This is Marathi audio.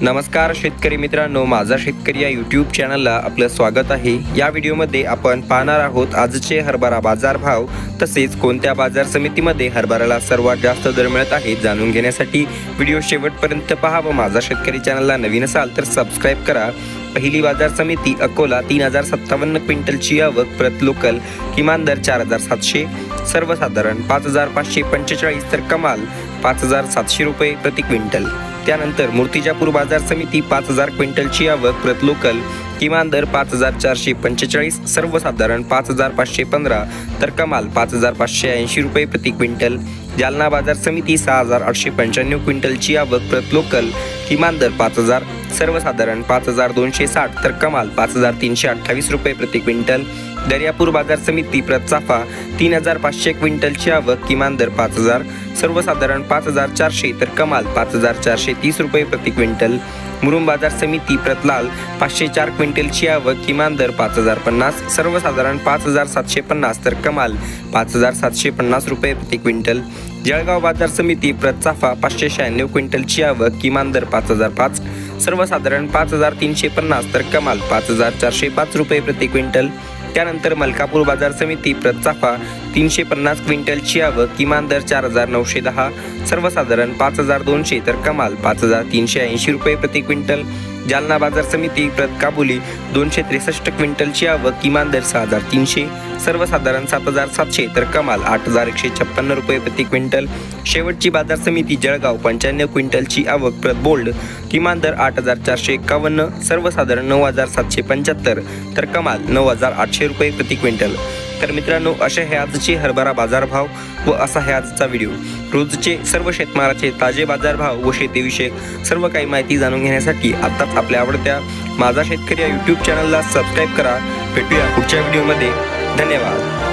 नमस्कार शेतकरी मित्रांनो माझा शेतकरी या यूट्यूब चॅनलला आपलं स्वागत आहे. या व्हिडिओमध्ये आपण पाहणार आहोत आजचे हरभरा बाजारभाव तसेच कोणत्या बाजार समितीमध्ये हरभऱ्याला सर्वात जास्त दर मिळत आहे जाणून घेण्यासाठी व्हिडिओ शेवटपर्यंत पहा व माझा शेतकरी चॅनलला नवीन असाल तर सबस्क्राईब करा. पहिली बाजार समिती अकोला तीन हजार सत्तावन्न क्विंटलची आवक प्रत लोकल किमान दर चार हजार सातशे सर्वसाधारण पाच हजार पाचशे पंचेचाळीस तर कमाल पाच हजार सातशे रुपये प्रति क्विंटल. त्यानंतर मूर्तिजापूर बाजार समिती पाच हजार क्विंटलची आवक प्रत लोकल किमान दर पाच हजार चारशे पंचेचाळीस सर्वसाधारण पाच हजार पाचशे पंधरा तर कमाल पाच हजार पाचशे ऐंशी रुपये प्रति क्विंटल. जालना बाजार समिती सहा हजार आठशे पंच्याण्णव क्विंटलची आवक प्रत लोकल किमान दर पाच हजार सर्वसाधारण पाच हजार दोनशे साठ तर कमाल पाच हजार तीनशे अठ्ठावीस रुपये प्रति क्विंटल. दर्यापूर बाजार समिती प्रत चाफा तीन हजार पाचशे क्विंटलची आवक किमान दर पाच हजार. सर्वसाधारण पाच हजार चारशे तर कमाल पाच हजार चारशे तीस रुपये प्रति क्विंटल. मुरुम बाजार समिती प्रतलाल पाचशे चार क्विंटलची आवक किमान दर पाच हजार पन्नास. सर्वसाधारण पाच हजार सातशे पन्नास तर कमाल पाच हजार सातशे पन्नास रुपये प्रति क्विंटल. जळगाव बाजार समिती प्रत चाफा पाचशे शहाण्णव क्विंटलची आवक किमान दर पाच हजार पाच. सर्वसाधारण पाच हजार तीनशे पन्नास तर कमाल पाच हजार चारशे पाच रुपये प्रति क्विंटल. त्यानंतर मलकापूर बाजार समिती प्रत चाफा तीनशे पन्नास क्विंटलची आवक किमान दर चार हजार नऊशे दहा सर्वसाधारण पाच हजार दोनशे तर कमाल पाच हजार तीनशे ऐंशी रुपये प्रति क्विंटल. जालना बाजार समिती प्रत काबुली दोनशे त्रेसष्ट क्विंटलची आवक किमान दर सहा हजार तीनशे सर्वसाधारण सात हजार सातशे तर कमाल आठ हजार एकशे छप्पन्न रुपये प्रति क्विंटल. शेवटची बाजार समिती जळगाव पंच्याण्णव क्विंटलची आवक प्रत बोल्ड किमान दर आठ हजार चारशे एकावन्न सर्वसाधारण नऊ हजार सातशे पंच्याहत्तर तर कमाल नऊ हजार आठशे रुपये प्रति क्विंटल. तर मित्रांनो असे हे आजचे हरभरा बाजारभाव व असा हे आजचा व्हिडिओ. रोजचे सर्व शेतमालाचे ताजे बाजारभाव व शेतीविषयक सर्व काही माहिती जाणून घेण्यासाठी आत्ताच आपल्या आवडत्या माझा शेतकरी या यूट्यूब चॅनलला सबस्क्राईब करा. भेटूया पुढच्या व्हिडिओमध्ये. धन्यवाद.